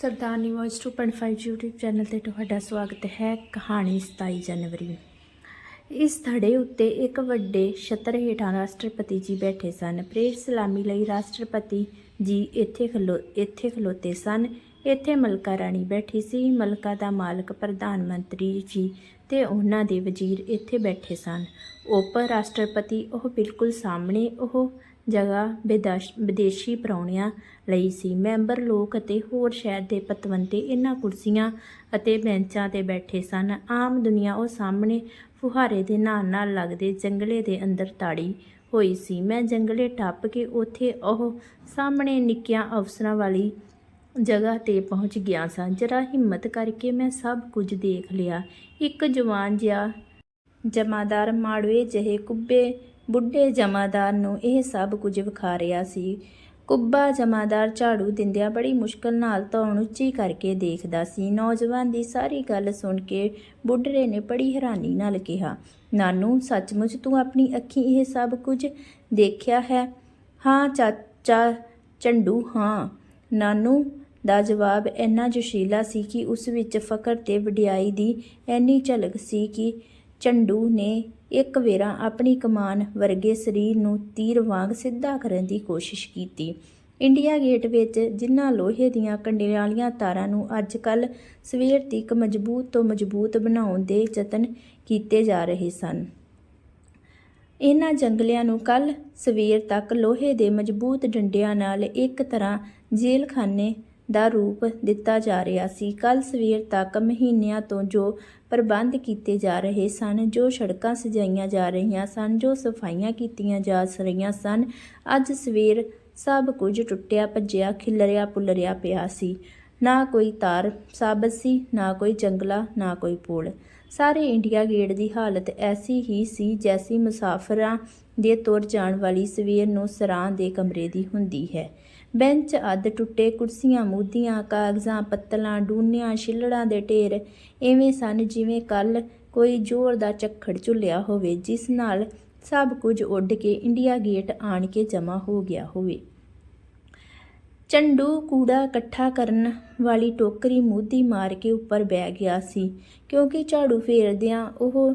ਸਰਦਾਰਨੀ voice 2.5 YouTube channel ਤੇ ਤੁਹਾਡਾ ਸਵਾਗਤ ਹੈ ਕਹਾਣੀ 27 ਜਨਵਰੀ। ਇਸ ਥੜੇ ਉੱਤੇ ਇੱਕ ਵੱਡੇ ਛਤਰ ਹੇਠਾਂ ਰਾਸ਼ਟਰਪਤੀ ਜੀ ਬੈਠੇ ਸਨ। ਪ੍ਰੇਰ ਸਲਾਮੀ ਲਈ ਰਾਸ਼ਟਰਪਤੀ ਜੀ ਇੱਥੇ ਖਲੋ, ਇੱਥੇ ਖਲੋਤੇ ਸਨ। ਇੱਥੇ ਮਲਕਾ ਰਾਣੀ ਬੈਠੀ ਸੀ। ਮਲਕਾ ਦਾ ਮਾਲਕ ਪ੍ਰਧਾਨ ਮੰਤਰੀ ਜੀ ਤੇ ਉਹਨਾਂ ਦੇ ਵਜ਼ੀਰ ਇੱਥੇ ਬੈਠੇ ਸਨ। ਉਪ ਰਾਸ਼ਟਰਪਤੀ ਉਹ ਬਿਲਕੁਲ ਸਾਹਮਣੇ, ਉਹ ਜਗ੍ਹਾ ਵਿਦੇਸ਼, ਵਿਦੇਸ਼ੀ ਪ੍ਰਾਹੁਣਿਆਂ ਲਈ ਸੀ। ਮੈਂਬਰ ਲੋਕ ਅਤੇ ਹੋਰ ਸ਼ਹਿਰ ਦੇ ਪਤਵੰਤੇ ਇਹਨਾਂ ਕੁਰਸੀਆਂ ਅਤੇ ਬੈਂਚਾਂ ਤੇ ਬੈਠੇ ਸਨ। ਆਮ ਦੁਨੀਆ ਉਹ ਸਾਹਮਣੇ ਫੁਹਾਰੇ ਦੇ ਨਾਲ ਨਾਲ ਲੱਗਦੇ ਜੰਗਲੇ ਦੇ ਅੰਦਰ ਤਾੜੀ ਹੋਈ ਸੀ। ਮੈਂ ਜੰਗਲੇ ਟੱਪ ਕੇ ਉੱਥੇ ਉਹ ਸਾਹਮਣੇ ਨਿੱਕੀਆਂ ਅਫਸਰਾਂ ਵਾਲੀ ਜਗ੍ਹਾ ਤੇ ਪਹੁੰਚ ਗਿਆ ਸਾਂ। ਜਰਾ ਹਿੰਮਤ ਕਰਕੇ ਮੈਂ ਸਭ ਕੁਝ ਦੇਖ ਲਿਆ। ਇੱਕ ਜਵਾਨ ਜਿਹਾ ਜਮਾਦਾਰ ਮਾੜਵੇ ਜਿਹੇ ਕੁੱਬੇ ਬੁੱਢੇ ਜਮਾਦਾਰ ਨੂੰ ਇਹ ਸਭ ਕੁਝ ਵਿਖਾ ਰਿਹਾ ਸੀ। ਕੁੱਬਾ ਜਮਾਦਾਰ ਝਾੜੂ ਦਿੰਦਿਆਂ ਬੜੀ ਮੁਸ਼ਕਲ ਨਾਲ ਧੌਣ ਉੱਚੀ ਕਰਕੇ ਦੇਖਦਾ ਸੀ। ਨੌਜਵਾਨ ਦੀ ਸਾਰੀ ਗੱਲ ਸੁਣ ਕੇ ਬੁੱਢੜੇ ਨੇ ਬੜੀ ਹੈਰਾਨੀ ਨਾਲ ਕਿਹਾ, ਨਾਨੂ, ਸੱਚਮੁੱਚ ਤੂੰ ਆਪਣੀ ਅੱਖੀਂ ਇਹ ਸਭ ਕੁਝ ਦੇਖਿਆ ਹੈ? ਹਾਂ, ਚਾਚਾ ਚੰਡੂ, ਹਾਂ। ਨਾਨੂ, ਦਾ ਜਵਾਬ ਇੰਨਾ ਜੋਸ਼ੀਲਾ ਸੀ ਕਿ ਉਸ ਵਿੱਚ ਫਕਰ ਤੇ ਵਡਿਆਈ ਦੀ ਇੰਨੀ ਝਲਕ ਸੀ ਕਿ ਚੰਡੂ ਨੇ ਇੱਕ ਵੇਰਾ ਆਪਣੀ ਕਮਾਨ ਵਰਗੇ ਸਰੀਰ ਨੂੰ ਤੀਰ ਵਾਂਗ ਸਿੱਧਾ ਕਰਨ ਦੀ ਕੋਸ਼ਿਸ਼ ਕੀਤੀ। ਇੰਡੀਆ ਗੇਟ ਵਿੱਚ ਜਿਨ੍ਹਾਂ ਲੋਹੇ ਦੀਆਂ ਕੰਡਿਆਲੀਆਂ ਤਾਰਾਂ ਨੂੰ ਅੱਜ ਕੱਲ ਸਵੇਰ ਤੱਕ ਮਜ਼ਬੂਤ ਤੋਂ ਮਜ਼ਬੂਤ ਬਣਾਉਣ ਦੇ ਯਤਨ ਕੀਤੇ ਜਾ ਰਹੇ ਸਨ। ਇਹਨਾਂ ਜੰਗਲਿਆਂ ਨੂੰ ਕੱਲ ਸਵੇਰ ਤੱਕ ਲੋਹੇ ਦੇ ਮਜ਼ਬੂਤ ਡੰਡਿਆਂ ਨਾਲ ਇੱਕ ਤਰ੍ਹਾਂ ਜੇਲਖਾਨੇ ਦਾ ਰੂਪ ਦਿੱਤਾ ਜਾ ਰਿਹਾ ਸੀ। ਕੱਲ ਸਵੇਰ ਤੱਕ ਮਹੀਨਿਆਂ ਤੋਂ ਜੋ ਪ੍ਰਬੰਧ ਕੀਤੇ ਜਾ ਰਹੇ ਸਨ, ਜੋ ਸੜਕਾਂ ਸਜਾਈਆਂ ਜਾ ਰਹੀਆਂ ਸਨ, ਜੋ ਸਫਾਈਆਂ ਕੀਤੀਆਂ ਜਾ ਰਹੀਆਂ ਸਨ, ਅੱਜ ਸਵੇਰ ਸਭ ਕੁਝ ਟੁੱਟਿਆ, ਭੱਜਿਆ, ਖਿਲਰਿਆ, ਪੁਲਰਿਆ ਪਿਆ ਸੀ। ਨਾ ਕੋਈ ਤਾਰ ਸਾਬਤ ਸੀ, ਨਾ ਕੋਈ ਜੰਗਲਾ, ਨਾ ਕੋਈ ਪੁਲ। ਸਾਰੇ ਇੰਡੀਆ ਗੇਟ ਦੀ ਹਾਲਤ ਐਸੀ ਹੀ ਸੀ ਜੈਸੀ ਮੁਸਾਫਰਾਂ ਦੇ ਤੁਰ ਜਾਣ ਵਾਲੀ ਸਵੇਰ ਨੂੰ ਸਰਾਂ ਦੇ ਕਮਰੇ ਦੀ ਹੁੰਦੀ ਹੈ। ਬੈਂਚ ਅੱਧ ਟੁੱਟੇ, ਕੁਰਸੀਆਂ ਮੂਧੀਆਂ, ਕਾਗਜ਼ਾਂ, ਪੱਤਲਾਂ ਡੂਨਿਆਂ ਛਿੱਲੜਾਂ ਦੇ ਢੇਰ। ਐਵੇਂ ਸਨ ਜਿਵੇਂ ਕੱਲ ਕੋਈ ਜ਼ੋਰ ਦਾ ਝੱਖੜ ਝੁੱਲਿਆ ਹੋਵੇ, ਜਿਸ ਨਾਲ ਸਭ ਕੁਝ ਉੱਡ ਕੇ ਇੰਡੀਆ ਗੇਟ ਆਣ ਕੇ ਜਮ੍ਹਾਂ ਹੋ ਗਿਆ ਹੋਵੇ। ਚੰਡੂ ਕੂੜਾ ਇਕੱਠਾ ਕਰਨ ਵਾਲੀ ਟੋਕਰੀ ਮੂਧੀ ਮਾਰ ਕੇ ਉੱਪਰ ਬਹਿ ਗਿਆ ਸੀ, ਕਿਉਂਕਿ ਝਾੜੂ ਫੇਰਦਿਆਂ ਉਹ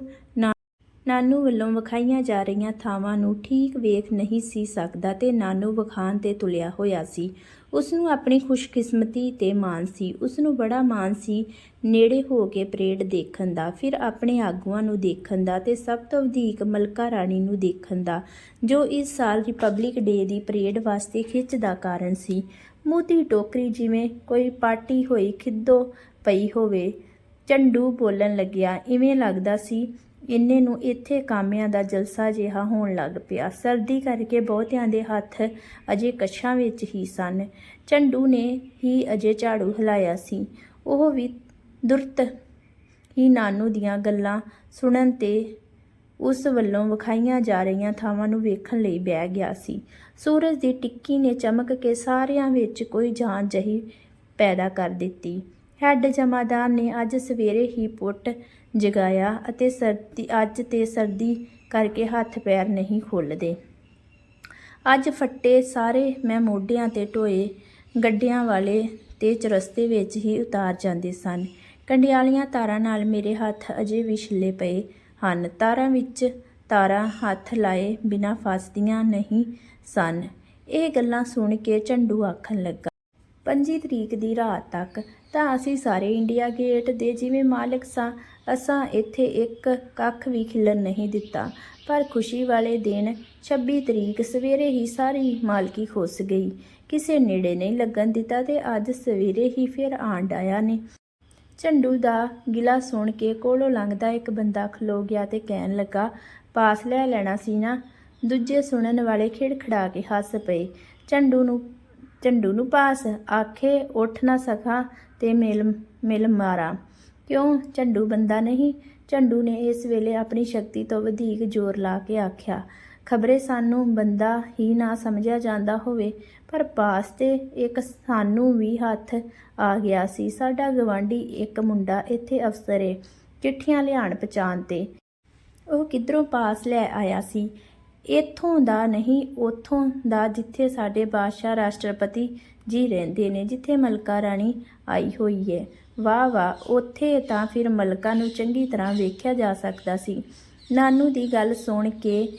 ਨਾਨੂ ਵੱਲੋਂ ਵਿਖਾਈਆਂ ਜਾ ਰਹੀਆਂ ਥਾਵਾਂ ਨੂੰ ਠੀਕ ਵੇਖ ਨਹੀਂ ਸੀ ਸਕਦਾ ਤੇ ਨਾਨੂ ਵਿਖਾਣ ਤੇ ਤੁਲਿਆ ਹੋਇਆ ਸੀ। ਉਸ ਨੂੰ ਆਪਣੀ ਖੁਸ਼ਕਿਸਮਤੀ ਤੇ ਮਾਣ ਸੀ। ਉਸ ਨੂੰ ਬੜਾ ਮਾਣ ਸੀ ਨੇੜੇ ਹੋ ਕੇ ਪਰੇਡ ਦੇਖਣ ਦਾ, ਫਿਰ ਆਪਣੇ ਆਗੂਆਂ ਨੂੰ ਦੇਖਣ ਦਾ ਤੇ ਸਭ ਤੋਂ ਵਧੇਕ ਮਲਕਾ ਰਾਣੀ ਨੂੰ ਦੇਖਣ ਦਾ, ਜੋ ਇਸ ਸਾਲ ਰਿਪਬਲਿਕ ਡੇ ਦੀ ਪਰੇਡ ਵਾਸਤੇ ਖਿੱਚ ਦਾ ਕਾਰਨ ਸੀ। ਮੋਤੀ ਟੋਕਰੀ ਜਿਵੇਂ ਕੋਈ ਪਾਰਟੀ ਹੋਈ ਖਿੱਦੋ ਪਈ ਹੋਵੇ ਚੰਡੂ ਬੋਲਣ ਲੱਗਿਆ, ਇਵੇਂ ਲੱਗਦਾ ਸੀ ਇੰਨੇ ਨੂੰ ਇੱਥੇ ਕਾਮਿਆਂ ਦਾ ਜਲਸਾ ਜਿਹਾ ਹੋਣ ਲੱਗ ਪਿਆ। ਸਰਦੀ ਕਰਕੇ ਬਹੁਤਿਆਂ ਦੇ ਹੱਥ ਅਜੇ ਕੱਛਾਂ ਵਿੱਚ ਹੀ ਸਨ। ਚੰਡੂ ਨੇ ਹੀ ਅਜੇ ਝਾੜੂ ਹਿਲਾਇਆ ਸੀ। ਉਹ ਵੀ ਦੁਰਤ ਹੀ ਨਾਨੂ ਦੀਆਂ ਗੱਲਾਂ ਸੁਣਨ ਤੇ ਉਸ ਵੱਲੋਂ ਵਿਖਾਈਆਂ ਜਾ ਰਹੀਆਂ ਥਾਵਾਂ ਨੂੰ ਵੇਖਣ ਲਈ ਬਹਿ ਗਿਆ ਸੀ। ਸੂਰਜ ਦੀ ਟਿੱਕੀ ਨੇ ਚਮਕ ਕੇ ਸਾਰਿਆਂ ਵਿੱਚ ਕੋਈ ਜਾਨ ਜਹੀ ਪੈਦਾ ਕਰ ਦਿੱਤੀ। ਹੈੱਡ ਜਮਾਦਾਰ ਨੇ ਅੱਜ ਸਵੇਰੇ ਹੀ ਪੁੱਟ ਜਗਾਇਆ ਅਤੇ ਸਰਦੀ, ਅੱਜ ਤੇ ਸਰਦੀ ਕਰਕੇ ਹੱਥ ਪੈਰ ਨਹੀਂ ਖੁੱਲਦੇ ਅੱਜ ਫੱਟੇ ਸਾਰੇ ਮੈਂ ਮੋਢਿਆਂ ਤੇ ਢੋਏ, ਗੱਡਿਆਂ ਵਾਲੇ ਤੇ ਚਰਸਤੇ ਵਿੱਚ ਹੀ ਉਤਾਰ ਜਾਂਦੇ ਸਨ। ਕੰਡਿਆਲੀਆਂ ਤਾਰਾਂ ਨਾਲ ਮੇਰੇ ਹੱਥ ਅਜੇ ਵੀ ਛਿੱਲੇ ਪਏ ਹਨ। ਤਾਰਾਂ ਵਿੱਚ ਤਾਰਾਂ ਹੱਥ ਲਾਏ ਬਿਨਾਂ ਫਸਦੀਆਂ ਨਹੀਂ ਸਨ। ਇਹ ਗੱਲਾਂ ਸੁਣ ਕੇ ਝੰਡੂ ਆਖਣ ਲੱਗਾ 25 ਤਰੀਕ ਦੀ ਰਾਤ ਤੱਕ ਤਾਂ ਅਸੀਂ ਸਾਰੇ ਇੰਡੀਆ ਗੇਟ ਦੇ ਜਿਵੇਂ ਮਾਲਕ ਸਾਂ ਅਸਾਂ ਇੱਥੇ ਇੱਕ ਕੱਖ ਵੀ ਖਿਲਣ ਨਹੀਂ ਦਿੱਤਾ। ਪਰ ਖੁਸ਼ੀ ਵਾਲੇ ਦਿਨ 26 ਤਰੀਕ ਸਵੇਰੇ ਹੀ ਸਾਰੀ ਮਾਲਕੀ ਖੁੱਸ ਗਈ। ਕਿਸੇ ਨੇੜੇ ਨਹੀਂ ਲੱਗਣ ਦਿੱਤਾ ਤੇ ਅੱਜ ਸਵੇਰੇ ਹੀ ਫਿਰ ਆਣ ਆਇਆ ਨੇ। ਝੰਡੂ ਦਾ ਗਿਲਾ ਸੁਣ ਕੇ ਕੋਲੋਂ ਲੰਘਦਾ ਇੱਕ ਬੰਦਾ ਖਲੋ ਗਿਆ ਤੇ ਕਹਿਣ ਲੱਗਾ, ਪਾਸ ਲੈ ਲੈਣਾ ਸੀ ਨਾ ਦੂਜੇ ਸੁਣਨ ਵਾਲੇ ਖਿੜਖੜਾ ਕੇ ਹੱਸ ਪਏ। ਝੰਡੂ ਨੂੰ ਝੰਡੂ ਨੂੰ ਪਾਸ, ਆਖੇ, ਉੱਠ ਨਾ ਸਕਾਂ ਤੇ ਮਿਲ ਮਿਲ ਮਾਰਾ। ਕਿਉਂ? ਝੰਡੂ ਬੰਦਾ ਨਹੀਂ। ਝੰਡੂ ਨੇ ਇਸ ਵੇਲੇ ਆਪਣੀ ਸ਼ਕਤੀ ਤੋਂ ਵਧੇਕ ਜ਼ੋਰ ਲਾ ਕੇ ਆਖਿਆ, ਖਬਰੇ ਸਾਨੂੰ ਬੰਦਾ ਹੀ ਨਾ ਸਮਝਿਆ ਜਾਂਦਾ ਹੋਵੇ, ਪਰ ਪਾਸ ਤੇ ਇੱਕ ਸਾਨੂੰ ਵੀ ਹੱਥ ਆ ਗਿਆ ਸੀ। ਸਾਡਾ ਗਵਾਂਢੀ ਇੱਕ ਮੁੰਡਾ ਇੱਥੇ ਅਫਸਰ ਏ, ਚਿੱਠੀਆਂ ਲਿਆਣ ਪਛਾਣ ਤੇ। ਉਹ ਕਿੱਧਰੋਂ ਪਾਸ ਲੈ ਆਇਆ ਸੀ? ਇੱਥੋਂ ਦਾ ਨਹੀਂ, ਉੱਥੋਂ ਦਾ ਜਿੱਥੇ ਸਾਡੇ ਬਾਦਸ਼ਾਹ, ਰਾਸ਼ਟਰਪਤੀ ਜੀ ਰਹਿੰਦੇ ਨੇ, ਜਿੱਥੇ ਮਲਕਾ ਰਾਣੀ ਆਈ ਹੋਈ ਹੈ। ਵਾਹ ਵਾਹ, ਉੱਥੇ ਤਾਂ ਫਿਰ ਮਲਕਾ ਨੂੰ ਚੰਗੀ ਤਰ੍ਹਾਂ ਵੇਖਿਆ ਜਾ ਸਕਦਾ ਸੀ। ਨਾਨੂ ਦੀ ਗੱਲ ਸੁਣ ਕੇ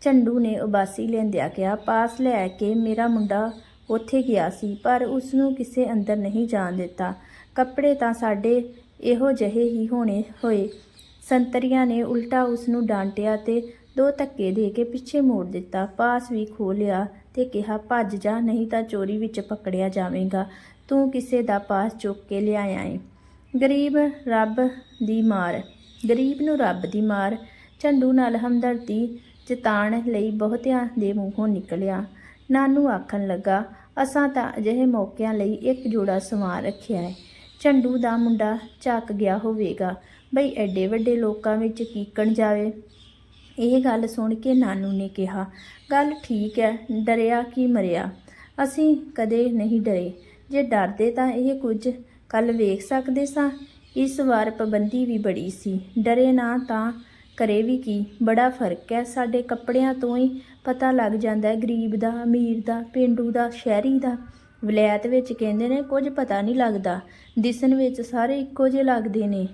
ਝੰਡੂ ਨੇ ਉਬਾਸੀ ਲੈਂਦਿਆਂ ਕਿਹਾ, ਪਾਸ ਲੈ ਕੇ ਮੇਰਾ ਮੁੰਡਾ ਉੱਥੇ ਗਿਆ ਸੀ, ਪਰ ਉਸ ਨੂੰ ਕਿਸੇ ਅੰਦਰ ਨਹੀਂ ਜਾਣ ਦਿੱਤਾ। ਕੱਪੜੇ ਤਾਂ ਸਾਡੇ ਇਹੋ ਜਿਹੇ ਹੀ ਹੋਣੇ ਹੋਏ। ਸੰਤਰੀਆਂ ਨੇ ਉਲਟਾ ਉਸ ਨੂੰ ਡਾਂਟਿਆ ਤੇ ਦੋ ਧੱਕੇ ਦੇ ਕੇ ਪਿੱਛੇ ਮੋੜ ਦਿੱਤਾ। ਪਾਸ ਵੀ ਖੋਹ ਲਿਆ ਤੇ ਕਿਹਾ, ਭੱਜ ਜਾ, ਨਹੀਂ ਤਾਂ ਚੋਰੀ ਵਿੱਚ ਪਕੜਿਆ ਜਾਵੇਗਾ। ਤੂੰ ਕਿਸੇ ਦਾ ਪਾਸ ਚੁੱਕ ਕੇ ਲਿਆਇਆ ਏ। ਗਰੀਬ ਰੱਬ ਦੀ ਮਾਰ, ਗਰੀਬ ਨੂੰ ਰੱਬ ਦੀ ਮਾਰ। ਝੰਡੂ ਨਾਲ ਹਮਦਰਦੀ ਜਤਾਣ ਲਈ ਬਹੁਤਿਆਂ ਦੇ ਮੂੰਹੋਂ ਨਿਕਲਿਆ। ਨਾਨੂ ਆਖਣ ਲੱਗਾ, ਅਸਾਂ ਤਾਂ ਅਜਿਹੇ ਮੌਕਿਆਂ ਲਈ ਇੱਕ ਜੋੜਾ ਸਮਾਨ ਰੱਖਿਆ ਹੈ ਝੰਡੂ ਦਾ ਮੁੰਡਾ ਚੱਕ ਗਿਆ ਹੋਵੇਗਾ। ਬਈ ਐਡੇ ਵੱਡੇ ਲੋਕਾਂ ਵਿੱਚ ਕੀਕਣ ਜਾਵੇ? ਇਹ ਗੱਲ ਸੁਣ ਕੇ ਨਾਨੂ ਨੇ ਕਿਹਾ, ਗੱਲ ਠੀਕ ਹੈ ਡਰਿਆ ਕੀ ਮਰਿਆ? ਅਸੀਂ ਕਦੇ ਨਹੀਂ ਡਰੇ। ਜੇ ਡਰਦੇ ਤਾਂ ਇਹ ਕੁਝ ਕੱਲ ਵੇਖ ਸਕਦੇ ਸਾਂ। ਇਸ ਵਾਰ ਪਾਬੰਦੀ ਵੀ ਬੜੀ ਸੀ। ਡਰੇ ਨਾ ਤਾਂ ਕਰੇ ਵੀ ਕੀ? ਬੜਾ ਫ਼ਰਕ ਹੈ ਸਾਡੇ ਕੱਪੜਿਆਂ ਤੋਂ ਹੀ ਪਤਾ ਲੱਗ ਜਾਂਦਾ ਹੈ ਗਰੀਬ ਦਾ, ਅਮੀਰ ਦਾ, ਪਿੰਡੂ ਦਾ, ਸ਼ਹਿਰੀ ਦਾ। ਵਿਲਾਇਤ ਵਿੱਚ ਕਹਿੰਦੇ ਨੇ, ਕੁਝ ਪਤਾ ਨਹੀਂ ਲੱਗਦਾ। ਦਿਸਣ ਵਿੱਚ ਸਾਰੇ ਇੱਕੋ ਜਿਹੇ ਲੱਗਦੇ ਨੇ।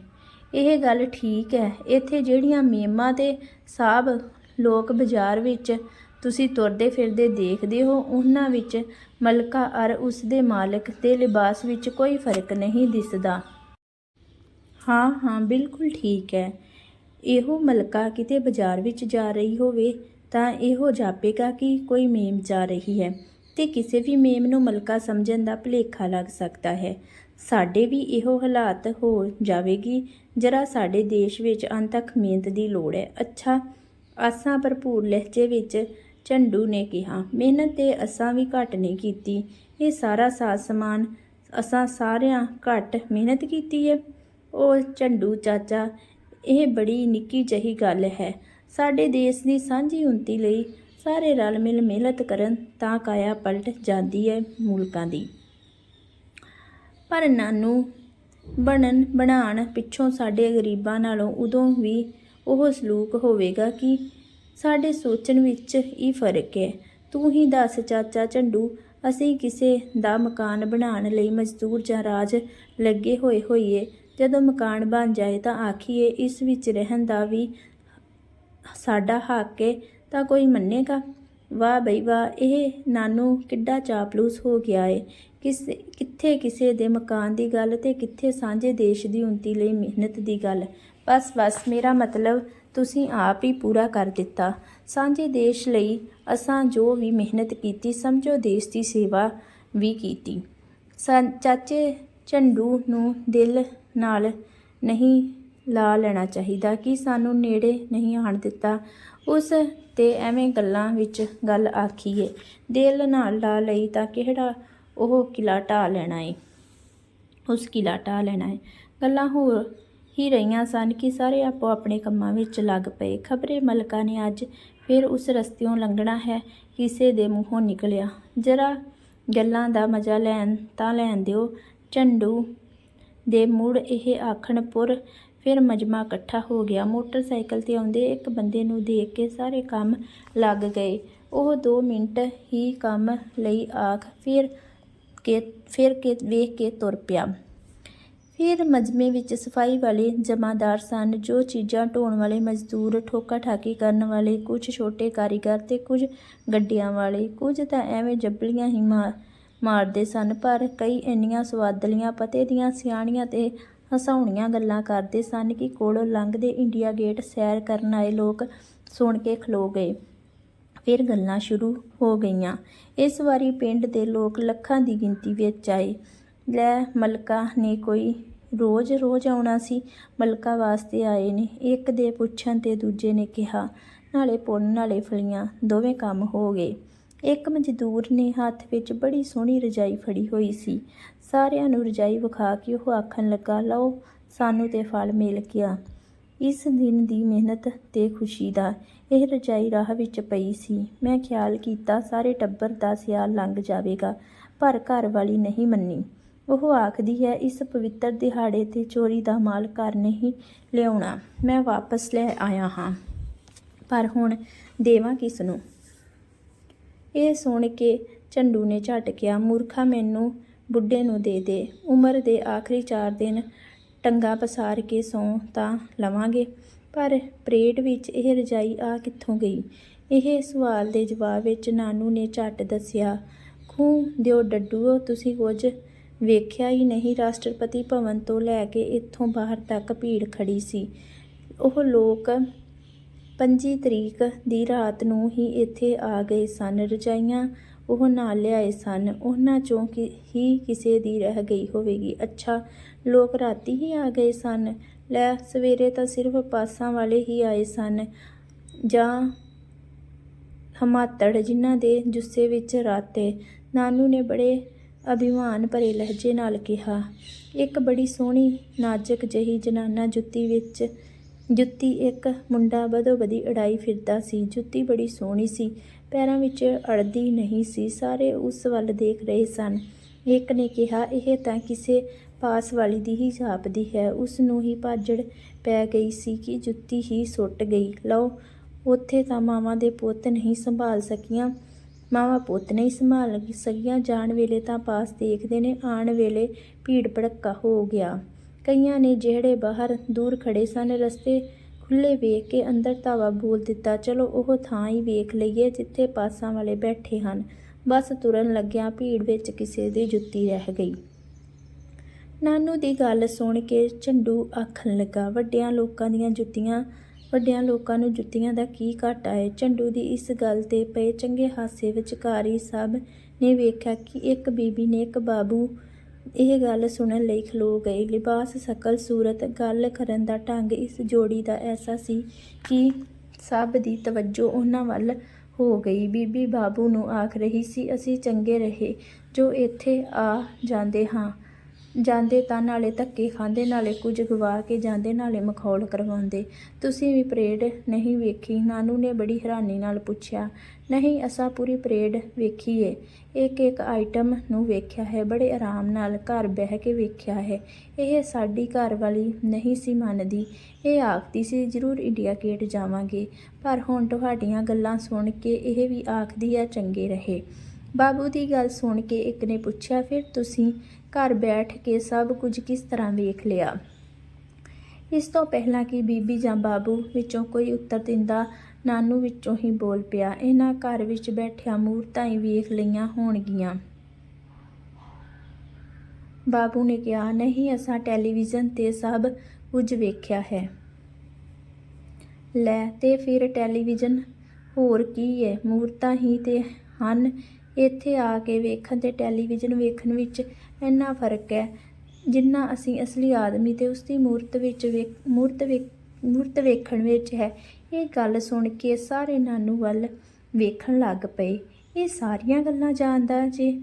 ਇਹ ਗੱਲ ਠੀਕ ਹੈ। ਇੱਥੇ ਜਿਹੜੀਆਂ ਮੀਮਾਂ ਤੇ ਸਾਬ ਲੋਕ ਬਾਜ਼ਾਰ ਵਿੱਚ ਤੁਸੀਂ ਤੁਰਦੇ ਫਿਰਦੇ ਦੇਖਦੇ ਹੋ, ਉਹਨਾਂ ਵਿੱਚ ਮਲਕਾ ਅਰ ਉਸ ਦੇ ਮਾਲਕ ਦੇ ਲਿਬਾਸ ਵਿੱਚ ਕੋਈ ਫ਼ਰਕ ਨਹੀਂ ਦਿਸਦਾ। ਹਾਂ ਹਾਂ, ਬਿਲਕੁਲ ਠੀਕ ਹੈ। ਇਹੋ ਮਲਕਾ ਕਿਤੇ ਬਾਜ਼ਾਰ ਵਿੱਚ ਜਾ ਰਹੀ ਹੋਵੇ ਤਾਂ ਇਹੋ ਜਾਪੇਗਾ ਕਿ ਕੋਈ ਮੇਮ ਜਾ ਰਹੀ ਹੈ ਤੇ ਕਿਸੇ ਵੀ ਮੇਮ ਨੂੰ ਮਲਕਾ ਸਮਝਣ ਦਾ ਭੁਲੇਖਾ ਲੱਗ ਸਕਦਾ ਹੈ। ਸਾਡੇ ਵੀ ਇਹੋ ਹਾਲਾਤ ਹੋ ਜਾਵੇਗੀ। ਜਰਾ ਸਾਡੇ ਦੇਸ਼ ਵਿੱਚ ਅੰਤਕ ਮਿਹਨਤ ਦੀ ਲੋੜ ਹੈ। ਅੱਛਾ, ਆਸਾਂ ਭਰਪੂਰ ਲਹਿਜੇ ਵਿੱਚ ਝੰਡੂ ਨੇ ਕਿਹਾ। ਮਿਹਨਤ ਤੇ ਅਸਾਂ ਵੀ ਘੱਟ ਨਹੀਂ ਕੀਤੀ। ਇਹ ਸਾਰਾ ਸਾਜ਼ ਸਮਾਨ ਅਸਾਂ ਸਾਰਿਆਂ ਘੱਟ ਮਿਹਨਤ ਕੀਤੀ ਹੈ। ਉਹ ਝੰਡੂ ਚਾਚਾ, ਇਹ ਬੜੀ ਨਿੱਕੀ ਜਹੀ ਗੱਲ ਹੈ। ਸਾਡੇ ਦੇਸ਼ ਦੀ ਸਾਂਝੀ ਉન્નਤੀ ਲਈ ਸਾਰੇ ਰਲ ਮਿਲ ਮਿਹਨਤ ਕਰਨ ਤਾਂ ਕਾਇਆ ਪਲਟ ਜਾਂਦੀ ਹੈ ਮੁਲਕਾਂ ਦੀ। ਪਰ ਨਾਨੂ ਬਣਨ, ਬਣਾਉਣ ਪਿੱਛੋਂ ਸਾਡੇ ਗਰੀਬਾਂ ਨਾਲੋਂ ਉਦੋਂ ਵੀ ਉਹ ਸਲੂਕ ਹੋਵੇਗਾ ਕਿ ਸਾਡੇ ਸੋਚਣ ਵਿੱਚ ਹੀ ਫ਼ਰਕ ਹੈ। ਤੂੰ ਹੀ ਦੱਸ ਚਾਚਾ ਝੰਡੂ, ਅਸੀਂ ਕਿਸੇ ਦਾ ਮਕਾਨ ਬਣਾਉਣ ਲਈ ਮਜ਼ਦੂਰ ਜਾਂ ਰਾਜ ਲੱਗੇ ਹੋਏ ਹੋਈਏ। ਜਦੋਂ ਮਕਾਨ ਬਣ ਜਾਏ ਤਾਂ ਆਖੀਏ, ਇਸ ਵਿੱਚ ਰਹਿਣ ਦਾ ਵੀ ਸਾਡਾ ਹੱਕ ਹੈ, ਤਾਂ ਕੋਈ ਮੰਨੇਗਾ? ਵਾਹ ਬਈ ਵਾਹ, ਇਹ ਨਾਨੂ ਕਿੱਡਾ ਚਾਪਲੂਸ ਹੋ ਗਿਆ ਏ। ਕਿਸੇ, ਕਿੱਥੇ ਕਿਸੇ ਦੇ ਮਕਾਨ ਦੀ ਗੱਲ ਤੇ ਕਿੱਥੇ ਸਾਂਝੇ ਦੇਸ਼ ਦੀ ਉન્નਤੀ ਲਈ ਮਿਹਨਤ ਦੀ ਗੱਲ। ਬਸ ਬਸ, ਮੇਰਾ ਮਤਲਬ ਤੁਸੀਂ ਆਪ ਹੀ ਪੂਰਾ ਕਰ ਦਿੱਤਾ। ਸਾਂਝੇ ਦੇਸ਼ ਲਈ ਅਸਾਂ ਜੋ ਵੀ ਮਿਹਨਤ ਕੀਤੀ, ਸਮਝੋ ਦੇਸ਼ ਦੀ ਸੇਵਾ ਵੀ ਕੀਤੀ। ਸਾ, ਚਾਚੇ ਝੰਡੂ ਨੂੰ ਦਿਲ ਨਾਲ ਨਹੀਂ ਲਾ ਲੈਣਾ ਚਾਹੀਦਾ ਕਿ ਸਾਨੂੰ ਨੇੜੇ ਨਹੀਂ ਆਣ ਦਿੱਤਾ। ਉਸ ਤੇ ਐਵੇਂ ਗੱਲਾਂ ਵਿੱਚ ਗੱਲ ਆਖੀਏ। ਦਿਲ ਨਾਲ ਲਾ ਲਈ ਤਾਂ ਕਿਹੜਾ ਉਹ ਕਿਲਾ ਢਾ ਲੈਣਾ ਏ। ਉਸ ਕਿਲਾ ਢਾ ਲੈਣਾ ਏ। ਗੱਲਾਂ ਹੋਰ ਹੀ ਰਹੀਆਂ ਸਨ ਕਿ ਸਾਰੇ ਆਪੋ ਆਪਣੇ ਕੰਮਾਂ ਵਿੱਚ ਲੱਗ ਪਏ। ਖਬਰੇ ਮਲਕਾ ਨੇ ਅੱਜ ਫਿਰ ਉਸ ਰਸਤਿਓਂ ਲੰਘਣਾ ਹੈ। ਕਿਸੇ ਦੇ ਮੂੰਹੋਂ ਨਿਕਲਿਆ। ਜਰਾ ਗੱਲਾਂ ਦਾ ਮਜ਼ਾ ਲੈਣ ਤਾਂ ਲੈਣ ਦਿਓ। ਝੰਡੂ ਦੇ ਮੁੜ ਇਹ ਆਖਣ ਪੁਰ ਫਿਰ ਮਜਮਾ ਇਕੱਠਾ ਹੋ ਗਿਆ। ਮੋਟਰਸਾਈਕਲ ਤੇ ਆਉਂਦੇ ਇੱਕ ਬੰਦੇ ਨੂੰ ਦੇਖ ਕੇ ਸਾਰੇ ਕੰਮ ਲੱਗ ਗਏ। ਉਹ 2 ਮਿੰਟ ਹੀ ਕੰਮ ਲਈ ਆਖ। ਫਿਰ ਕੇ, ਫਿਰ ਕੇ, ਵੇਖ ਕੇ ਤੁਰ ਪਿਆ। ਫਿਰ ਮਜਮੇ ਵਿੱਚ ਸਫ਼ਾਈ ਵਾਲੇ ਜਮਾਦਾਰ ਸਨ, ਜੋ ਚੀਜ਼ਾਂ ਢੋਣ ਵਾਲੇ ਮਜ਼ਦੂਰ, ਠੋਕਾ ਠਾਕੀ ਕਰਨ ਵਾਲੇ, ਕੁਝ ਛੋਟੇ ਕਾਰੀਗਰ ਤੇ ਕੁਝ ਗੱਡੀਆਂ ਵਾਲੇ। ਕੁਝ ਤਾਂ ਐਵੇਂ ਜੱਬਲੀਆਂ ਹੀ ਮਾਰ ਮਾਰਦੇ ਸਨ, ਪਰ ਕਈ ਇੰਨੀਆਂ ਸਵਾਦਲੀਆਂ, ਪਤੇ ਦੀਆਂ ਸਿਆਣੀਆਂ ਤੇ ਹਸਾਉਣੀਆਂ ਗੱਲਾਂ ਕਰਦੇ ਸਨ ਕਿ ਕੋਲੋਂ ਲੰਘਦੇ ਇੰਡੀਆ ਗੇਟ ਸੈਰ ਕਰਨ ਆਏ ਲੋਕ ਸੁਣ ਕੇ ਖਲੋ ਗਏ। ਫਿਰ ਗੱਲਾਂ ਸ਼ੁਰੂ ਹੋ ਗਈਆਂ। ਇਸ ਵਾਰੀ ਪਿੰਡ ਦੇ ਲੋਕ ਲੱਖਾਂ ਦੀ ਗਿਣਤੀ ਵਿੱਚ ਆਏ। ਲੈ, ਮਲਕਾ ਨੇ ਕੋਈ ਰੋਜ਼-ਰੋਜ਼ ਆਉਣਾ ਸੀ? ਮਲਕਾ ਵਾਸਤੇ ਆਏ ਨੇ। ਇੱਕ ਦੇ ਪੁੱਛਣ ਤੇ ਦੂਜੇ ਨੇ ਕਿਹਾ, ਨਾਲੇ ਪੁੰਨ, ਨਾਲੇ ਫਲੀਆਂ, ਦੋਵੇਂ ਕੰਮ ਹੋ ਗਏ। ਇੱਕ ਮਜ਼ਦੂਰ ਨੇ ਹੱਥ ਵਿੱਚ ਬੜੀ ਸੋਹਣੀ ਰਜਾਈ ਫੜੀ ਹੋਈ ਸੀ। ਸਾਰਿਆਂ ਨੂੰ ਰਜਾਈ ਵਿਖਾ ਕੇ ਉਹ ਆਖਣ ਲੱਗਾ, ਲਓ, ਸਾਨੂੰ ਤੇ ਫਲ ਮਿਲ ਗਿਆ। ਇਸ ਦਿਨ ਦੀ ਮਿਹਨਤ ਤੇ ਖੁਸ਼ੀ ਦਾ ਇਹ ਰਜਾਈ ਰਾਹ ਵਿੱਚ ਪਈ ਸੀ। ਮੈਂ ਖਿਆਲ ਕੀਤਾ, ਸਾਰੇ ਟੱਬਰ ਦਾ ਸਿਆਲ ਲੰਘ ਜਾਵੇਗਾ, ਪਰ ਘਰ ਵਾਲੀ ਨਹੀਂ ਮੰਨੀ। ਉਹ ਆਖਦੀ ਹੈ, ਇਸ ਪਵਿੱਤਰ ਦਿਹਾੜੇ ਤੇ ਚੋਰੀ ਦਾ ਮਾਲ ਘਰ ਨਹੀਂ ਲਿਆਉਣਾ, ਮੈਂ ਵਾਪਸ ਲੈ ਆਇਆ ਹਾਂ। ਪਰ ਹੁਣ ਦੇਵਾਂ ਕਿਸ ਨੂੰ? ਇਹ ਸੁਣ ਕੇ ਝੰਡੂ ਨੇ ਝਟ ਕਿਹਾ ਮੂਰਖਾ ਮੈਨੂੰ ਬੁੱਢੇ ਨੂੰ ਦੇ ਦੇ। ਉਮਰ ਦੇ ਆਖਰੀ ਚਾਰ ਦਿਨ ਟੰਗਾ ਪਸਾਰ ਕੇ ਸੌਂ ਤਾਂ ਲਵਾਂਗੇ। ਪਰ ਪਰੇਡ ਵਿੱਚ ਇਹ ਰਜਾਈ ਆ ਕਿੱਥੋਂ ਗਈ? ਇਹ ਸਵਾਲ ਦੇ ਜਵਾਬ ਵਿੱਚ ਨਾਨੂ ਨੇ ਝੱਟ ਦੱਸਿਆ, ਖੂਹ ਦਿਓ ਡੱਡੂਓ, ਤੁਸੀਂ ਕੁਝ ਵੇਖਿਆ ਹੀ ਨਹੀਂ। ਰਾਸ਼ਟਰਪਤੀ ਭਵਨ ਤੋਂ ਲੈ ਕੇ ਇੱਥੋਂ ਬਾਹਰ ਤੱਕ ਭੀੜ ਖੜੀ ਸੀ। ਉਹ ਲੋਕ 25 ਤਰੀਕ ਦੀ ਰਾਤ ਨੂੰ ਹੀ ਇੱਥੇ ਆ ਗਏ ਸਨ। ਰਜਾਈਆਂ ਉਹ ਨਾਲ ਲਿਆਏ ਸਨ। ਉਹਨਾਂ ਚੋਂ ਕਿ, ਹੀ ਕਿਸੇ ਦੀ ਰਹਿ ਗਈ ਹੋਵੇਗੀ। ਅੱਛਾ ਲੋਕ ਰਾਤੀ ਹੀ ਆ ਗਏ ਸਨ। ਲੈ, ਸਵੇਰੇ ਤਾਂ ਸਿਰਫ ਪਾਸਾਂ ਵਾਲੇ ਹੀ ਆਏ ਸਨ। ਜਾਂ ਹਮਾਤੜ ਜਿਨ੍ਹਾਂ ਦੇ ਜੁੱਸੇ ਵਿੱਚ ਰਾਤੇ ਨਾਨੂ ਨੇ ਬੜੇ ਅਭਿਮਾਨ ਭਰੇ ਲਹਿਜੇ ਨਾਲ ਕਿਹਾ, ਇੱਕ ਬੜੀ ਸੋਹਣੀ ਨਾਜ਼ੁਕ ਜਿਹੀ ਜਨਾਨਾ ਜੁੱਤੀ ਵਿੱਚ, ਜੁੱਤੀ ਇੱਕ ਮੁੰਡਾ ਬਦੋ ਬਦੀ ਅੜਾਈ ਫਿਰਦਾ ਸੀ। ਜੁੱਤੀ ਬੜੀ ਸੋਹਣੀ ਸੀ, ਪੈਰਾਂ ਵਿੱਚ ਅੜਦੀ ਨਹੀਂ ਸੀ। ਸਾਰੇ ਉਸ ਵੱਲ ਦੇਖ ਰਹੇ ਸਨ। ਇੱਕ ਨੇ ਕਿਹਾ, ਇਹ ਤਾਂ ਕਿਸੇ ਪਾਸ ਵਾਲੀ ਦੀ ਹੀ ਜਾਪਦੀ ਹੈ। ਉਸ ਨੂੰ ਹੀ ਭਾਜੜ ਪੈ ਗਈ ਸੀ ਕਿ ਜੁੱਤੀ ਹੀ ਸੁੱਟ ਗਈ। ਲਓ, ਉੱਥੇ ਤਾਂ ਮਾਵਾਂ ਦੇ ਪੁੱਤ ਨਹੀਂ ਸੰਭਾਲ ਸਕੀਆਂ। ਮਾਵਾਂ ਪੁੱਤ ਨਹੀਂ ਸੰਭਾਲ ਸਕੀਆਂ। ਜਾਣ ਵੇਲੇ ਤਾਂ ਪਾਸ ਦੇਖਦੇ ਨੇ ਆਣ ਵੇਲੇ ਭੀੜ ਭੜੱਕਾ ਹੋ ਗਿਆ। ਕਈਆਂ ਨੇ ਜਿਹੜੇ ਬਾਹਰ ਦੂਰ ਖੜੇ ਸਨ, ਰਸਤੇ ਖੁੱਲੇ ਵੇਖ ਕੇ ਅੰਦਰ ਧਾਵਾ ਬੋਲ ਦਿੱਤਾ, ਚਲੋ, ਉਹ ਥਾਂ ਹੀ ਵੇਖ ਲਈਏ ਜਿੱਥੇ ਪਾਸਾਂ ਵਾਲੇ ਬੈਠੇ ਹਨ। ਬਸ ਤੁਰਨ ਲੱਗਿਆ ਭੀੜ ਵਿੱਚ ਕਿਸੇ ਦੀ ਜੁੱਤੀ ਰਹਿ ਗਈ। ਨਾਨੂ ਦੀ ਗੱਲ ਸੁਣ ਕੇ ਝੰਡੂ ਆਖਣ ਲੱਗਾ, ਵੱਡਿਆਂ ਲੋਕਾਂ ਦੀਆਂ ਜੁੱਤੀਆਂ, ਵੱਡਿਆਂ ਲੋਕਾਂ ਨੂੰ ਜੁੱਤੀਆਂ ਦਾ ਕੀ ਘਾਟਾ ਹੈ ਝੰਡੂ ਦੀ ਇਸ ਗੱਲ ਤੇ ਪਏ ਚੰਗੇ ਹਾਸੇ ਵਿਚਕਾਰ ਹੀ ਸਭ ਨੇ ਵੇਖਿਆ ਕਿ ਇੱਕ ਬੀਬੀ ਨੇ ਇੱਕ ਬਾਬੂ ਇਹ ਗੱਲ ਸੁਣਨ ਲਈ ਖਲੋ ਗਏ। ਲਿਬਾਸ ਸਕਲ ਸੂਰਤ ਗੱਲ ਕਰਨ ਦਾ ਢੰਗ ਇਸ ਜੋੜੀ ਦਾ ਐਸਾ ਸੀ ਕਿ ਸਭ ਦੀ ਤਵੱਜੋ ਉਹਨਾਂ ਵੱਲ ਹੋ ਗਈ। ਬੀਬੀ ਬਾਬੂ ਨੂੰ ਆਖ ਰਹੀ ਸੀ, ਅਸੀਂ ਚੰਗੇ ਰਹੇ ਜੋ ਇੱਥੇ ਆ ਜਾਂਦੇ ਹਾਂ। ਜਾਂਦੇ ਤਾਂ ਨਾਲੇ ਧੱਕੇ ਖਾਂਦੇ, ਨਾਲੇ ਕੁਝ ਗਵਾ ਕੇ ਜਾਂਦੇ, ਨਾਲੇ ਮਖੌਲ ਕਰਵਾਉਂਦੇ। ਤੁਸੀਂ ਵੀ ਪਰੇਡ ਨਹੀਂ ਵੇਖੀ, ਨਾਨੂ ਨੇ ਬੜੀ ਹੈਰਾਨੀ ਨਾਲ ਪੁੱਛਿਆ। ਨਹੀਂ, ਅਸਾਂ ਪੂਰੀ ਪਰੇਡ ਵੇਖੀ ਏ ਇੱਕ ਇੱਕ ਆਈਟਮ ਨੂੰ ਵੇਖਿਆ ਹੈ, ਬੜੇ ਆਰਾਮ ਨਾਲ ਘਰ ਬਹਿ ਕੇ ਵੇਖਿਆ ਹੈ। ਇਹ ਸਾਡੀ ਘਰ ਵਾਲੀ ਨਹੀਂ ਸੀ ਮੰਨਦੀ। ਇਹ ਆਖਦੀ ਸੀ, ਜ਼ਰੂਰ ਇੰਡੀਆ ਗੇਟ ਜਾਵਾਂਗੇ। ਪਰ ਹੁਣ ਤੁਹਾਡੀਆਂ ਗੱਲਾਂ ਸੁਣ ਕੇ ਇਹ ਵੀ ਆਖਦੀ ਆ, ਚੰਗੇ ਰਹੇ। ਬਾਬੂ ਦੀ ਗੱਲ ਸੁਣ ਕੇ ਇੱਕ ਨੇ ਪੁੱਛਿਆ, ਫਿਰ ਤੁਸੀਂ ਘਰ ਬੈਠ ਕੇ ਸਭ ਕੁਝ ਕਿਸ ਤਰ੍ਹਾਂ ਵੇਖ ਲਿਆ? ਇਸ ਤੋਂ ਪਹਿਲਾਂ ਕਿ ਬੀਬੀ ਜਾਂ ਬਾਬੂ ਵਿੱਚੋਂ ਕੋਈ ਉੱਤਰ ਦਿੰਦਾ, ਨਾਨੂ ਵਿੱਚੋਂ ਹੀ ਬੋਲ ਪਿਆ, ਇਹਨਾਂ ਘਰ ਵਿੱਚ ਬੈਠਿਆ ਮੂਰਤਾਂ ਹੀ ਵੇਖ ਲਈਆਂ ਹੋਣਗੀਆਂ। ਬਾਬੂ ਨੇ ਕਿਹਾ, ਨਹੀਂ, ਅਸਾਂ ਟੈਲੀਵਿਜ਼ਨ ਤੇ ਸਭ ਕੁਝ ਵੇਖਿਆ ਹੈ। ਲੈ, ਤੇ ਫਿਰ ਟੈਲੀਵਿਜ਼ਨ? ਹੋਰ ਕੀ ਹੈ? ਮੂਰਤਾਂ ਹੀ ਤੇ ਹਨ। ਇੱਥੇ ਆ ਕੇ ਵੇਖਣ ਤੇ ਟੈਲੀਵਿਜ਼ਨ ਵੇਖਣ ਵਿੱਚ ਇੰਨਾ ਫ਼ਰਕ ਹੈ, ਜਿੰਨਾ ਅਸੀਂ ਅਸਲੀ ਆਦਮੀ ਤੇ ਉਸ ਦੀ ਮੂਰਤ ਵਿੱਚ ਵੇਖ, ਮੂਰਤ ਵੇਖ, ਮੂਰਤ ਵੇਖਣ ਵਿੱਚ ਹੈ। ਇਹ ਗੱਲ ਸੁਣ ਕੇ ਸਾਰੇ ਨਾਨੂ ਵੱਲ ਵੇਖਣ ਲੱਗ ਪਏ। ਇਹ ਸਾਰੀਆਂ ਗੱਲਾਂ ਜਾਣਦਾ ਜੇ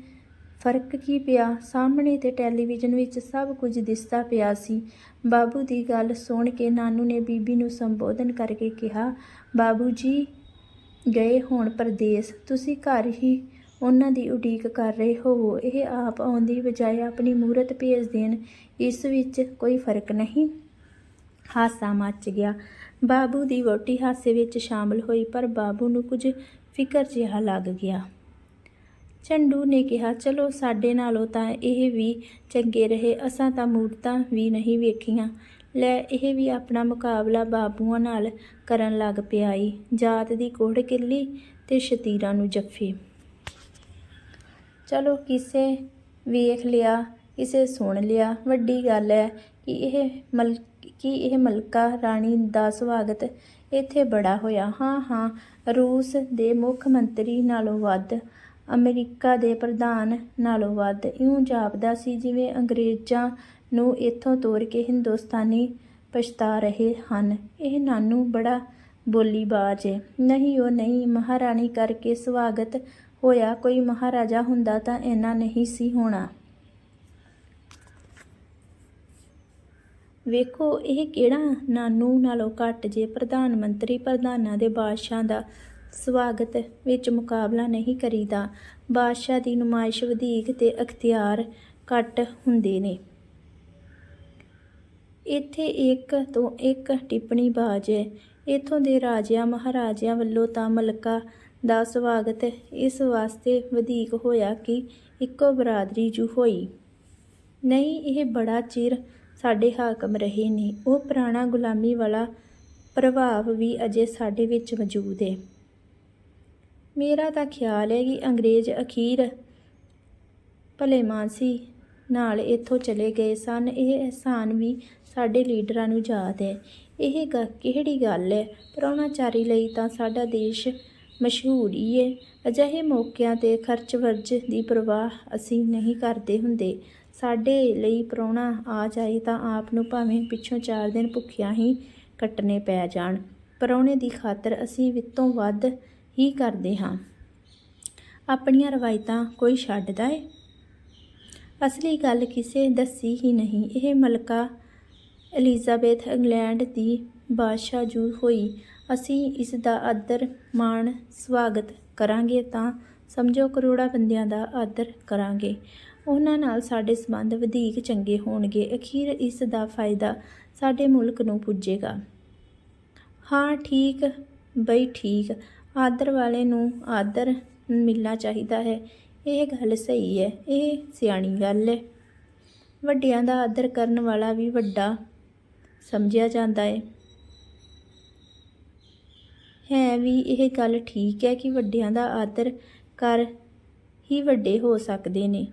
ਫ਼ਰਕ ਕੀ ਪਿਆ? ਸਾਹਮਣੇ ਤੇ ਟੈਲੀਵਿਜ਼ਨ ਵਿੱਚ ਸਭ ਕੁਝ ਦਿਸਦਾ ਪਿਆ ਸੀ। ਬਾਬੂ ਦੀ ਗੱਲ ਸੁਣ ਕੇ ਨਾਨੂ ਨੇ ਬੀਬੀ ਨੂੰ ਸੰਬੋਧਨ ਕਰਕੇ ਕਿਹਾ, ਬਾਬੂ ਜੀ, ਗਏ ਹੋਣ ਪਰਦੇਸ। ਤੁਸੀਂ ਘਰ ਹੀ ਉਹਨਾਂ ਦੀ ਉਡੀਕ ਕਰ ਰਹੇ ਹੋਵੋ। ਇਹ ਆਪ ਆਉਣ ਦੀ ਬਜਾਏ ਆਪਣੀ ਮੂਰਤ ਭੇਜ ਦੇਣ। ਇਸ ਵਿੱਚ ਕੋਈ ਫ਼ਰਕ ਨਹੀਂ। ਹਾਸਾ ਮੱਚ ਗਿਆ। ਬਾਬੂ ਦੀ ਵੋਟੀ ਹਾਸੇ ਵਿੱਚ ਸ਼ਾਮਲ ਹੋਈ, ਪਰ ਬਾਬੂ ਨੂੰ ਕੁਝ ਫਿਕਰ ਜਿਹਾ ਲੱਗ ਗਿਆ। ਝੰਡੂ ਨੇ ਕਿਹਾ, ਚਲੋ, ਸਾਡੇ ਨਾਲੋਂ ਤਾਂ ਇਹ ਵੀ ਚੰਗੇ ਰਹੇ। ਅਸਾਂ ਤਾਂ ਮੂਰਤਾਂ ਵੀ ਨਹੀਂ ਵੇਖੀਆਂ। ਲੈ, ਇਹ ਵੀ ਆਪਣਾ ਮੁਕਾਬਲਾ ਬਾਬੂਆਂ ਨਾਲ ਕਰਨ ਲੱਗ ਪਿਆ ਈ ਜਾਤ ਦੀ ਕੋੜ ਕਿੱਲੀ ਤੇ ਸ਼ਤੀਰਾਂ ਨੂੰ ਜੱਫੇ। ਚਲੋ ਕਿਸੇ ਵੇਖ ਲਿਆ, ਕਿਸੇ ਸੁਣ ਲਿਆ। ਵੱਡੀ ਗੱਲ ਹੈ ਕਿ ਇਹ ਮਲ, ਕਿ ਇਹ ਮਲਕਾ ਰਾਣੀ ਦਾ ਸਵਾਗਤ ਇੱਥੇ ਬੜਾ ਹੋਇਆ। ਹਾਂ ਹਾਂ, ਰੂਸ ਦੇ ਮੁੱਖ ਮੰਤਰੀ ਨਾਲੋਂ ਵੱਧ, ਅਮਰੀਕਾ ਦੇ ਪ੍ਰਧਾਨ ਨਾਲੋਂ ਵੱਧ। ਇਉਂ ਜਾਪਦਾ ਸੀ ਜਿਵੇਂ ਅੰਗਰੇਜ਼ਾਂ ਨੂੰ ਇੱਥੋਂ ਤੋਰ ਕੇ ਹਿੰਦੁਸਤਾਨੀ ਪਛਤਾ ਰਹੇ ਹਨ। ਇਹ ਨਾਨੂ ਬੜਾ ਬੋਲੀਬਾਜ਼ ਹੈ ਨਹੀਂ, ਉਹ ਨਹੀਂ, ਮਹਾਰਾਣੀ ਕਰਕੇ ਸਵਾਗਤ ਹੋਇਆ, ਕੋਈ ਮਹਾਰਾਜਾ ਹੁੰਦਾ ਤਾਂ ਇੰਨਾ ਨਹੀਂ ਸੀ ਹੋਣਾ। ਵੇਖੋ, ਇਹ ਕਿਹੜਾ ਨਾਨੂ ਨਾਲੋਂ ਘੱਟ ਜੇ ਪ੍ਰਧਾਨ ਮੰਤਰੀ ਪ੍ਰਧਾਨਾਂ ਦੇ ਬਾਦਸ਼ਾਹ ਦਾ ਸਵਾਗਤ ਵਿੱਚ ਮੁਕਾਬਲਾ ਨਹੀਂ ਕਰੀਦਾ। ਬਾਦਸ਼ਾਹ ਦੀ ਨੁਮਾਇਸ਼ ਵਧੇਕ ਤੇ ਅਖਤਿਆਰ ਘੱਟ ਹੁੰਦੇ ਨੇ। ਇੱਥੇ ਇੱਕ ਤੋਂ ਇੱਕ ਟਿੱਪਣੀ ਬਾਜ਼ ਹੈ ਇਥੋਂ ਦੇ ਰਾਜਿਆਂ ਮਹਾਰਾਜਿਆਂ ਵੱਲੋਂ ਤਾਂ ਮਲਕਾ ਦਾ ਸਵਾਗਤ। ਇਸ ਵਾਸਤੇ ਵਧੀਕ ਹੋਇਆ ਕਿ ਇੱਕੋ ਬਰਾਦਰੀ ਜੂ ਹੋਈ। ਨਹੀਂ, ਇਹ ਬੜਾ ਚਿਰ ਸਾਡੇ ਹਾਕਮ ਰਹੇ ਨੇ। ਉਹ ਪੁਰਾਣਾ ਗੁਲਾਮੀ ਵਾਲਾ ਪ੍ਰਭਾਵ ਵੀ ਅਜੇ ਸਾਡੇ ਵਿੱਚ ਮੌਜੂਦ ਹੈ ਮੇਰਾ ਤਾਂ ਖਿਆਲ ਹੈ ਕਿ ਅੰਗਰੇਜ਼ ਅਖੀਰ ਭਲੇ ਮਾਨਸੀ ਨਾਲ ਇੱਥੋਂ ਚਲੇ ਗਏ ਸਨ। ਇਹ ਅਹਿਸਾਨ ਵੀ ਸਾਡੇ ਲੀਡਰਾਂ ਨੂੰ ਯਾਦ ਹੈ ਇਹ ਗ, ਕਿਹੜੀ ਗੱਲ ਹੈ ਪ੍ਰਾਹੁਣਾਚਾਰੀ ਲਈ ਤਾਂ ਸਾਡਾ ਦੇਸ਼ ਮਸ਼ਹੂਰ ਹੀ ਹੈ ਅਜਿਹੇ ਮੌਕਿਆਂ ਤੇ ਖਰਚ ਵਰਜ ਦੀ ਪਰਵਾਹ ਅਸੀਂ ਨਹੀਂ ਕਰਦੇ ਹੁੰਦੇ। ਸਾਡੇ ਲਈ ਪ੍ਰਾਹੁਣਾ ਆ ਜਾਏ ਤਾਂ ਆਪ ਨੂੰ ਭਾਵੇਂ ਪਿੱਛੋਂ ਚਾਰ ਦਿਨ ਭੁੱਖਿਆਂ ਹੀ ਕੱਟਣੇ ਪੈ ਜਾਣ। ਪ੍ਰਾਹੁਣੇ ਦੀ ਖਾਤਰ ਅਸੀਂ ਵਿੱਤੋਂ ਵੱਧ ਹੀ ਕਰਦੇ ਹਾਂ। ਆਪਣੀਆਂ ਰਵਾਇਤਾਂ ਕੋਈ ਛੱਡਦਾ ਏ? ਅਸਲੀ ਗੱਲ ਕਿਸੇ ਦੱਸੀ ਹੀ ਨਹੀਂ। ਇਹ ਮਲਕਾ ਐਲਿਜ਼ਾਬੈਥ ਇੰਗਲੈਂਡ ਦੀ ਬਾਦਸ਼ਾਹ ਜੂ ਹੋਈ। ਅਸੀਂ ਇਸ ਦਾ ਆਦਰ, ਮਾਣ, ਸਵਾਗਤ ਕਰਾਂਗੇ ਤਾਂ ਸਮਝੋ ਕਰੋੜਾਂ ਬੰਦਿਆਂ ਦਾ ਆਦਰ ਕਰਾਂਗੇ। ਉਹਨਾਂ ਨਾਲ ਸਾਡੇ ਸੰਬੰਧ ਵਧੇਕ ਚੰਗੇ ਹੋਣਗੇ। ਅਖੀਰ ਇਸ ਦਾ ਫਾਇਦਾ ਸਾਡੇ ਮੁਲਕ ਨੂੰ ਪੁੱਜੇਗਾ। ਹਾਂ, ਠੀਕ, ਬਈ ਠੀਕ। ਆਦਰ ਵਾਲੇ ਨੂੰ ਆਦਰ ਮਿਲਣਾ ਚਾਹੀਦਾ ਹੈ। ਇਹ ਗੱਲ ਸਹੀ ਹੈ। ਇਹ ਸਿਆਣੀ ਗੱਲ ਹੈ। ਵੱਡਿਆਂ ਦਾ ਆਦਰ ਕਰਨ ਵਾਲਾ ਵੀ ਵੱਡਾ ਸਮਝਿਆ ਜਾਂਦਾ ਹੈ। ਹੈ ਵੀ ਇਹ ਗੱਲ ਠੀਕ ਹੈ ਕਿ ਵੱਡਿਆਂ ਦਾ ਆਦਰ ਕਰ ਹੀ ਵੱਡੇ ਹੋ ਸਕਦੇ ਨੇ।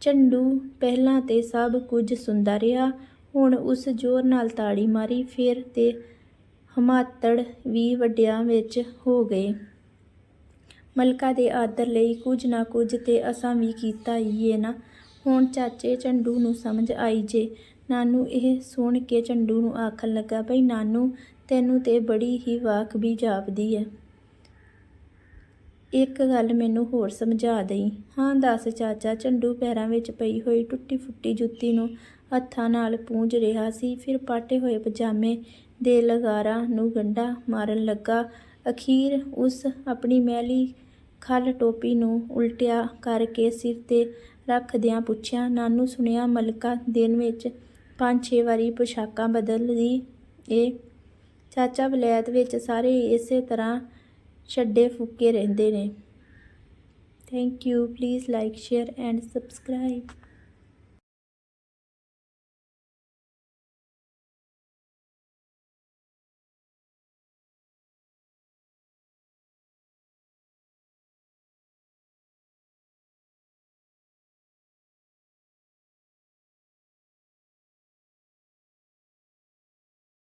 ਝੰਡੂ ਪਹਿਲਾਂ ਤੇ ਸਭ ਕੁਝ ਸੁਣਦਾ ਰਿਹਾ। ਹੁਣ ਉਸ ਜ਼ੋਰ ਨਾਲ ਤਾੜੀ ਮਾਰੀ, ਫਿਰ ਤੇ ਹਮਾਤੜ ਵੀ ਵੱਡਿਆਂ ਵਿੱਚ ਹੋ ਗਏ। ਮਲਕਾ ਦੇ ਆਦਰ ਲਈ ਕੁਝ ਨਾ ਕੁਝ ਤੇ ਅਸਾਂ ਵੀ ਕੀਤਾ ਹੀ ਹੈ ਨਾ। ਹੁਣ ਚਾਚੇ ਝੰਡੂ ਨੂੰ ਸਮਝ ਆਈ ਜੇ ਨਾਨੂ ਇਹ ਸੁਣ ਕੇ ਝੰਡੂ ਨੂੰ ਆਖਣ ਲੱਗਾ, ਭਈ ਨਾਨੂ, ਤੈਨੂੰ ਤੇ ਬੜੀ ਹੀ ਵਾਕ ਵੀ ਜਾਪਦੀ ਹੈ ਇੱਕ ਗੱਲ ਮੈਨੂੰ ਹੋਰ ਸਮਝਾ ਦੇਈ। ਹਾਂ, ਦੱਸ ਚਾਚਾ, ਝੰਡੂ ਪੈਰਾਂ ਵਿੱਚ ਪਈ ਹੋਈ ਟੁੱਟੀ ਫੁੱਟੀ ਜੁੱਤੀ ਨੂੰ ਹੱਥਾਂ ਨਾਲ ਪੂੰਝ ਰਿਹਾ ਸੀ, ਫਿਰ ਪਾਟੇ ਹੋਏ ਪਜਾਮੇ ਦੇ ਲਗਾਰਾਂ ਨੂੰ ਗੰਢਾ ਮਾਰਨ ਲੱਗਾ। ਅਖੀਰ ਉਸ ਆਪਣੀ ਮੈਲੀ ਖੱਲ ਟੋਪੀ ਨੂੰ ਉਲਟਿਆ ਕਰਕੇ ਸਿਰ ਤੇ ਰੱਖਦਿਆਂ ਪੁੱਛਿਆ, ਨਾਨੂ, ਸੁਣਿਆ ਮਲਕਾ, ਦਿਨ ਵਿੱਚ ਪੰਜ ਛੇ ਵਾਰੀ ਪੁਸ਼ਾਕਾਂ ਬਦਲਦੀ ਏ ਚਾਚਾ ਵਲੈਤ ਵਿੱਚ ਸਾਰੇ ਇਸੇ ਤਰ੍ਹਾਂ ਛੱਡੇ ਫੁੱਕੇ ਰਹਿੰਦੇ ਨੇ। Thank you please like share and subscribe